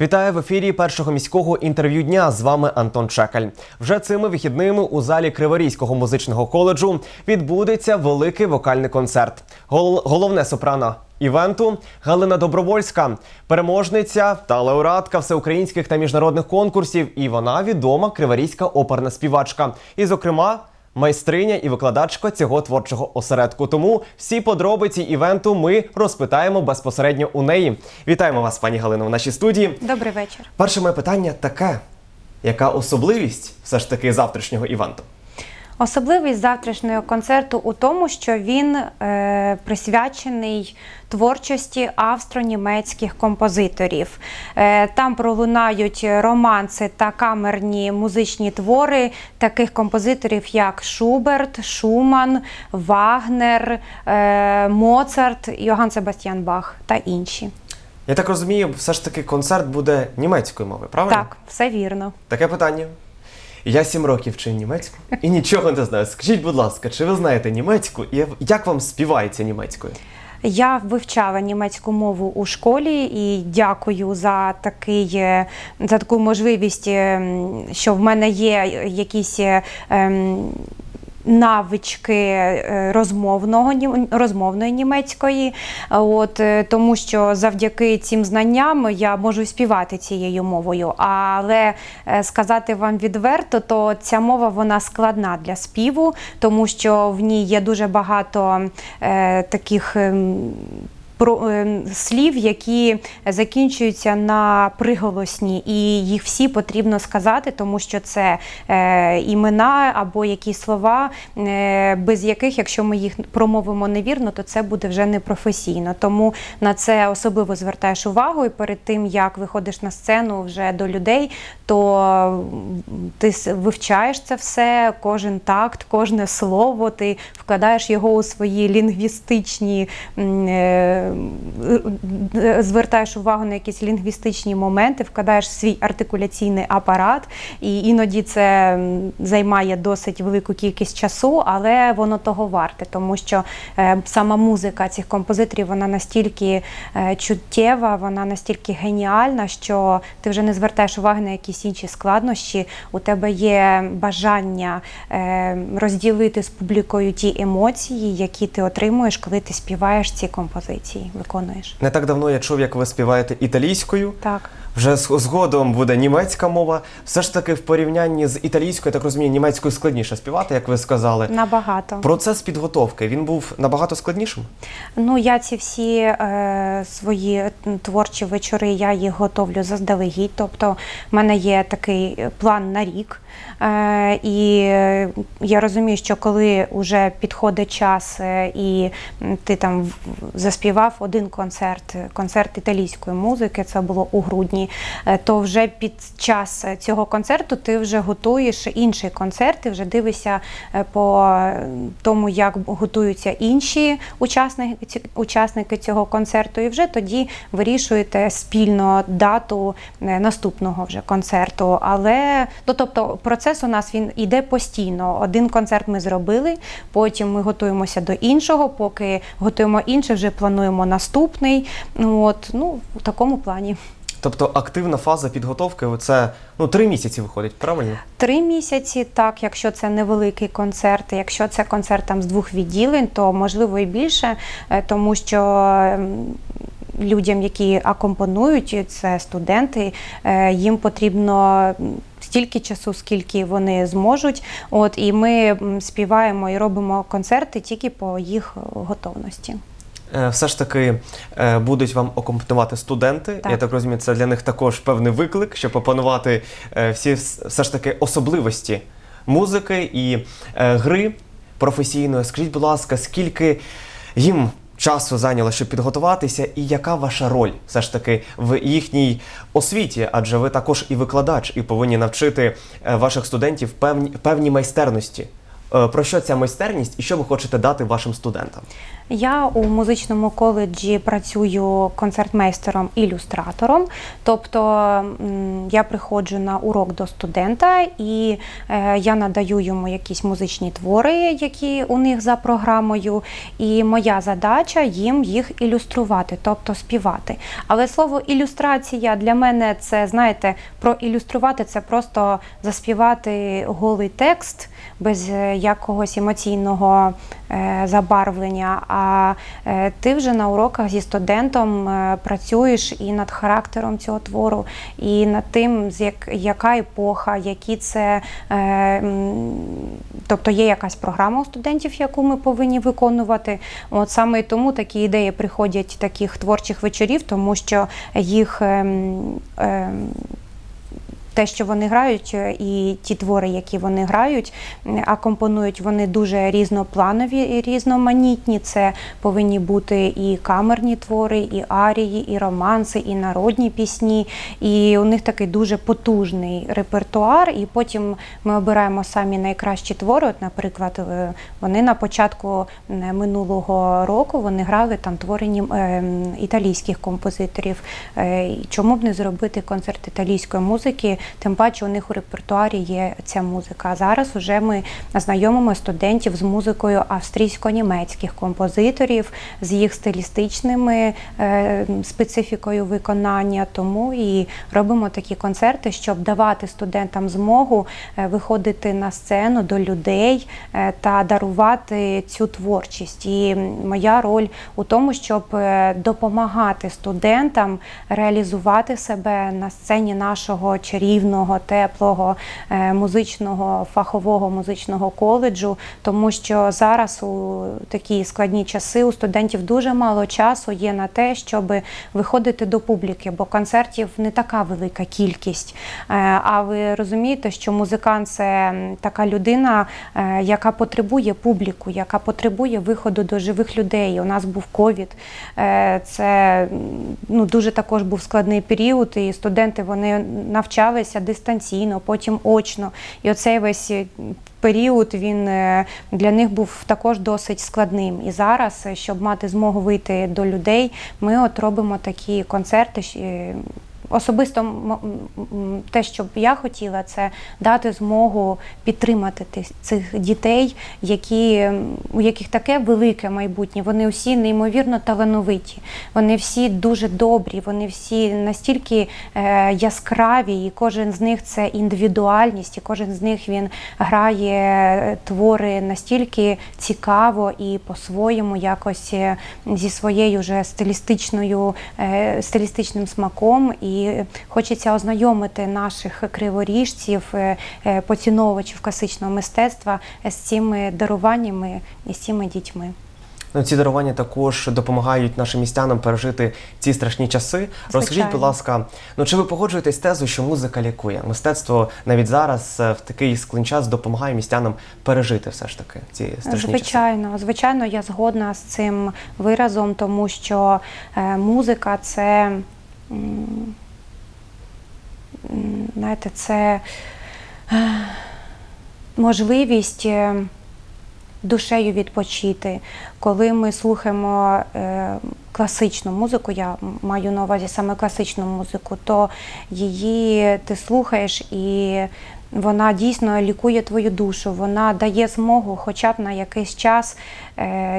Вітаю в ефірі першого міського інтерв'ю дня. З вами Антон Чекаль. Вже цими вихідними у залі Криворізького музичного коледжу відбудеться великий вокальний концерт. Гол- головне сопрано івенту Галина Добровольська, переможниця та лауреатка всеукраїнських та міжнародних конкурсів. І вона відома криворізька оперна співачка. І, зокрема, майстриня і викладачка цього творчого осередку. Тому всі подробиці івенту ми розпитаємо безпосередньо у неї. Вітаємо вас, пані Галино, в нашій студії. Добрий вечір. Перше моє питання таке: яка особливість все ж таки завтрашнього івенту? Особливість завтрашнього концерту у тому, що він е, присвячений творчості австро-німецьких композиторів. Е, там пролунають романси та камерні музичні твори таких композиторів, як Шуберт, Шуман, Вагнер, е, Моцарт, Йоганн Себастьян Бах та інші. Я так розумію, все ж таки концерт буде німецькою мовою, правильно? Так, все вірно. Таке питання. Я сім років вчив німецьку і нічого не знаю. Скажіть, будь ласка, чи ви знаєте німецьку і як вам співається німецькою? Я вивчала німецьку мову у школі і дякую за такий е, за таку можливість, е, що в мене є якісь. ем, Навички е, розмовного розмовної німецької, от е, тому що завдяки цим знанням я можу співати цією мовою. Але е, сказати вам відверто, то ця мова вона складна для співу, тому що в ній є дуже багато е, таких. Про е, слів, які закінчуються на приголосні, і їх всі потрібно сказати, тому що це е, імена або якісь слова, е, без яких, якщо ми їх промовимо невірно, то це буде вже непрофесійно. Тому на це особливо звертаєш увагу, і перед тим як виходиш на сцену вже до людей, то ти вивчаєш це все, кожен такт, кожне слово, ти вкладаєш його у свої лінгвістичні, звертаєш увагу на якісь лінгвістичні моменти, вкладаєш свій артикуляційний апарат, і іноді це займає досить велику кількість часу, але воно того варте, тому що е, сама музика цих композиторів вона настільки е, чуттєва, вона настільки геніальна, що ти вже не звертаєш уваги на якісь інші складнощі. У тебе є бажання е, розділити з публікою ті емоції, які ти отримуєш, коли ти співаєш ці композиції, виконуєш. Не так давно я чув, як ви співаєте італійською. Так. Вже згодом буде німецька мова. Все ж таки, в порівнянні з італійською, я так розумію, німецькою складніше співати, як ви сказали. Набагато. Процес підготовки він був набагато складнішим. Ну, я ці всі е, свої творчі вечори, я їх готовлю заздалегідь. Тобто, в мене є такий е, план на рік. Е, і е, я розумію, що коли вже підходить час е, і ти там заспівав один концерт, е, концерт італійської музики, це було у грудні, е, то вже під час е, цього концерту ти вже готуєш інший концерт, ти вже дивишся е, по тому, як готуються інші учасники, учасники цього концерту, і вже тоді вирішуєте спільно дату наступного вже концерту. Але ну, тобто процес у нас він іде постійно. Один концерт ми зробили, потім ми готуємося до іншого, поки готуємо інший, вже плануємо наступний. Ну, От, ну, в такому плані. Тобто активна фаза підготовки це ну три місяці виходить, правильно? Три місяці, так, якщо це невеликий концерт, якщо це концерт там з двох відділень, то можливо і більше, е, тому що. Людям, які акомпонують, це студенти, е, їм потрібно стільки часу, скільки вони зможуть. От і ми співаємо і робимо концерти тільки по їх готовності. Е, Все ж таки е, будуть вам акомпонувати студенти. Так. Я так розумію, це для них також певний виклик, щоб опанувати е, всі все ж таки особливості музики і гри професійної. Скажіть, будь ласка, скільки їм часу зайняло, щоб підготуватися, і яка ваша роль все ж таки в їхній освіті? Адже ви також і викладач, і повинні навчити ваших студентів певні, певні майстерності. Е, Про що ця майстерність і що ви хочете дати вашим студентам? Я у музичному коледжі працюю концертмейстером-ілюстратором. Тобто я приходжу на урок до студента і е, я надаю йому якісь музичні твори, які у них за програмою. І моя задача їм їх ілюструвати, тобто співати. Але слово ілюстрація для мене це, знаєте, проілюструвати це просто заспівати голий текст без е, якогось емоційного е, забарвлення. А е, ти вже на уроках зі студентом е, працюєш і над характером цього твору, і над тим, з як, яка епоха, які це. Тобто є якась програма у студентів, яку ми повинні виконувати. От саме тому такі ідеї приходять таких творчих вечорів, тому що їх. Те, що вони грають, е, і ті твори, які вони грають, а компонують вони дуже різнопланові і різноманітні. Це повинні бути і камерні твори, і арії, і романси, і народні пісні. І у них такий дуже потужний репертуар. І потім ми обираємо самі найкращі твори. От, наприклад, е, вони на початку минулого року вони грали там твори нім- е, італійських композиторів. Чому б не зробити концерт італійської музики? Тим паче у них у репертуарі є ця музика. А зараз вже ми знайомимо студентів з музикою австрійсько-німецьких композиторів, з їх стилістичними е, специфікою виконання. Тому і робимо такі концерти, щоб давати студентам змогу е, виходити на сцену до людей е, та дарувати цю творчість. І моя роль у тому, щоб допомагати студентам реалізувати себе на сцені нашого чарівного, теплого е, музичного фахового музичного коледжу, тому що зараз у такі складні часи у студентів дуже мало часу є на те, щоб виходити до публіки, бо концертів не така велика кількість. Е, А ви розумієте, що музикант це така людина, е, яка потребує публіку, яка потребує виходу до живих людей. У нас був ковід. Це ну, дуже також був складний період, і студенти вони навчалися дистанційно, потім очно. І оцей весь е, період він е, для них був також досить складним. І зараз, е, щоб мати змогу вийти до людей, ми от робимо такі концерти. Особисто те, що б я хотіла, це дати змогу підтримати цих дітей, які, у яких таке велике майбутнє. Вони всі неймовірно талановиті, вони всі дуже добрі, вони всі настільки е, яскраві, і кожен з них це індивідуальність, і кожен з них він грає е, твори настільки цікаво і по-своєму, якось е, зі своєю вже стилістичною е, стилістичним смаком. І хочеться ознайомити наших криворіжців, е, е, поціновувачів класичного мистецтва з цими даруваннями і з цими дітьми. Ну, ці дарування також допомагають нашим містянам пережити ці страшні часи. Розкажіть, будь ласка, ну чи ви погоджуєтесь з тезою, що музика лікує? Мистецтво навіть зараз е, в такий складний час допомагає містянам пережити все ж таки ці страшні часи. Звичайно, звичайно, я згодна з цим виразом, тому що музика це, знаєте, це е, можливість. е, Душею відпочити, коли ми слухаємо е, класичну музику, я маю на увазі саме класичну музику, то її ти слухаєш і вона дійсно лікує твою душу, вона дає змогу хоча б на якийсь час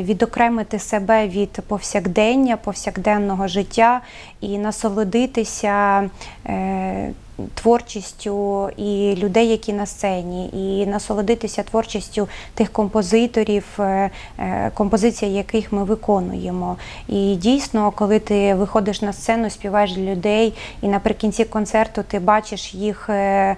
відокремити себе від повсякдення, повсякденного життя і насолодитися. Творчістю і людей, які на сцені, і насолодитися творчістю тих композиторів, е, е, яких ми виконуємо. І дійсно, коли ти виходиш на сцену, співаєш людей, і наприкінці концерту ти бачиш їх е,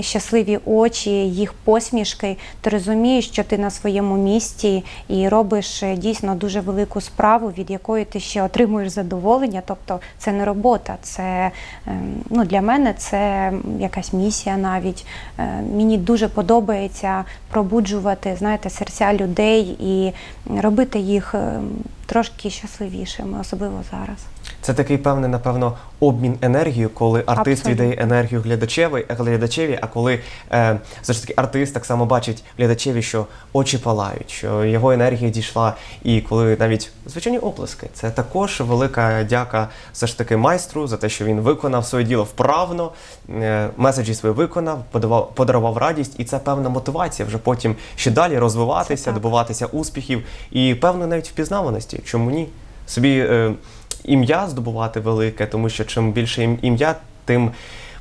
щасливі очі, їх посмішки, ти розумієш, що ти на своєму місці і робиш дійсно дуже велику справу, від якої ти ще отримуєш задоволення. Тобто це не робота, це ем, ну, для мене це якась місія навіть. Е, Мені дуже подобається пробуджувати знаєте, серця людей і робити їх ем, трошки щасливішими, особливо зараз. Це такий певний, напевно, обмін енергією, коли артист Абсолютно. віддає енергію глядачеві, глядачеві, а коли е, все ж таки артист так само бачить глядачеві, що очі палають, що його енергія дійшла, і коли навіть звичайні оплески, це також велика дяка все ж таки майстру за те, що він виконав своє діло вправно, е, меседжі свої виконав, подавав, подарував радість, і це певна мотивація вже потім ще далі розвиватися, добиватися успіхів і певно навіть впізнаваності. Чому ні? Собі е, ім'я здобувати велике, тому що чим більше ім'я, тим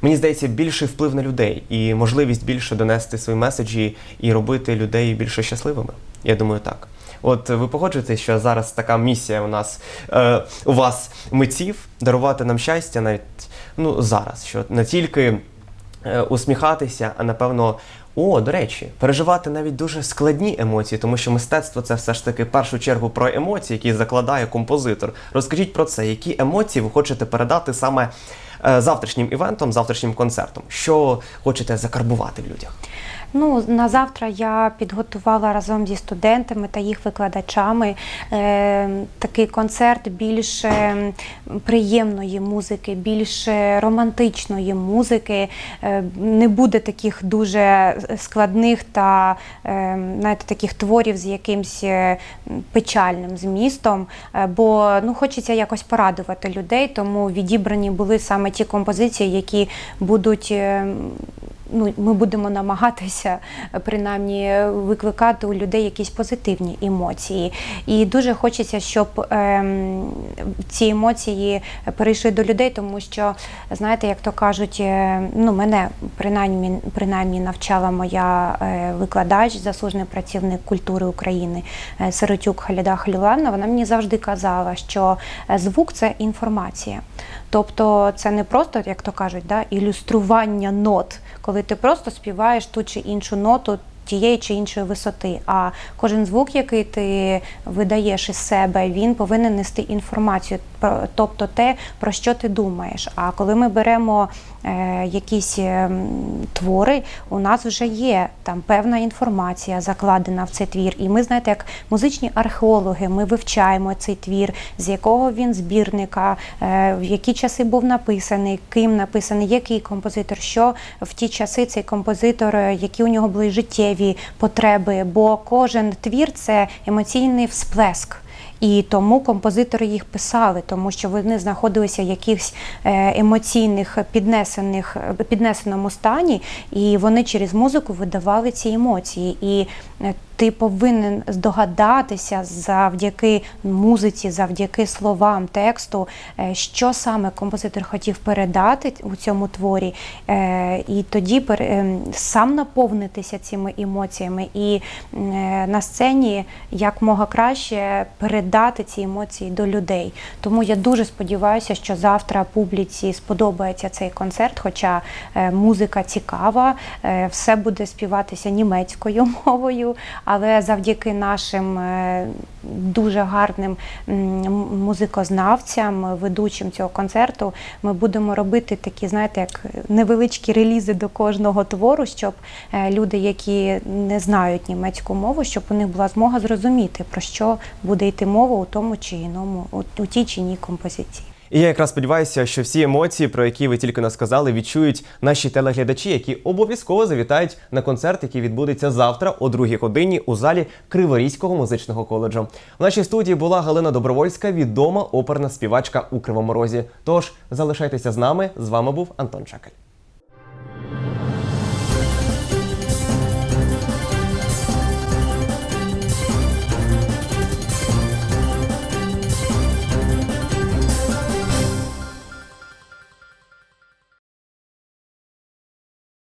мені здається більший вплив на людей і можливість більше донести свої меседжі і робити людей більше щасливими. Я думаю, так. От ви погоджуєтесь, що зараз така місія у нас е, у вас митців дарувати нам щастя навіть ну зараз, що не тільки усміхатися, а напевно. О, до речі, переживати навіть дуже складні емоції, тому що мистецтво це все ж таки в першу чергу про емоції, які закладає композитор. Розкажіть про це, які емоції ви хочете передати саме е, завтрашнім івентом, завтрашнім концертом? Що хочете закарбувати в людях? Ну, на завтра я підготувала разом зі студентами та їх викладачами е, такий концерт більш е, приємної музики, більш е, романтичної музики. Е, не буде таких дуже складних та е, знаєте, таких творів з якимсь е, печальним змістом. Е, бо ну, хочеться якось порадувати людей, тому відібрані були саме ті композиції, які будуть. Е, ну, ми будемо намагатися е, принаймні викликати у людей якісь позитивні емоції. І дуже хочеться, щоб ем, ці емоції перейшли до людей, тому що, знаєте, як то кажуть, е, ну, мене принаймні, принаймні навчала моя е, викладач, заслужений працівник культури України е, Сиротюк Халіда Халілана. Вона мені завжди казала, що е, звук це інформація. Тобто це не просто, як то кажуть, да, ілюстрування нот, коли ти просто співаєш ту чи іншу ноту тієї чи іншої висоти. А кожен звук, який ти видаєш із себе, він повинен нести інформацію, тобто те, про що ти думаєш. А коли ми беремо е, якісь е, твори, у нас вже є там певна інформація закладена в цей твір. І ми, знаєте, як музичні археологи, ми вивчаємо цей твір, з якого він збірника, е, в які часи був написаний, ким написаний, який композитор, що в ті часи цей композитор, е, які у нього були життєві потреби. Бо кожен твір це емоційний всплеск. І тому композитори їх писали, тому що вони знаходилися в якихось е, емоційних піднесених піднесеному стані, і вони через музику видавали ці емоції. І е, ти повинен здогадатися завдяки музиці, завдяки словам, тексту, е, що саме композитор хотів передати у цьому творі, е, і тоді ем, сам наповнитися цими емоціями, і е, на сцені якмога краще передати ці емоції до людей. Тому я дуже сподіваюся, що завтра публіці сподобається цей концерт, хоча музика цікава, все буде співатися німецькою мовою, але завдяки нашим е, дуже гарним музикознавцям, ведучим цього концерту, ми будемо робити такі, знаєте, як невеличкі релізи до кожного твору, щоб е, люди, які не знають німецьку мову, щоб у них була змога зрозуміти, про що буде йти мова у тому чи іному, у, тій чи іній композиції. І я якраз сподіваюся, що всі емоції, про які ви тільки нас сказали, відчують наші телеглядачі, які обов'язково завітають на концерт, який відбудеться завтра о 2 годині у залі Криворізького музичного коледжу. В нашій студії була Галина Добровольська, відома оперна співачка у Кривому Розі. Тож залишайтеся з нами. З вами був Антон Чакаль.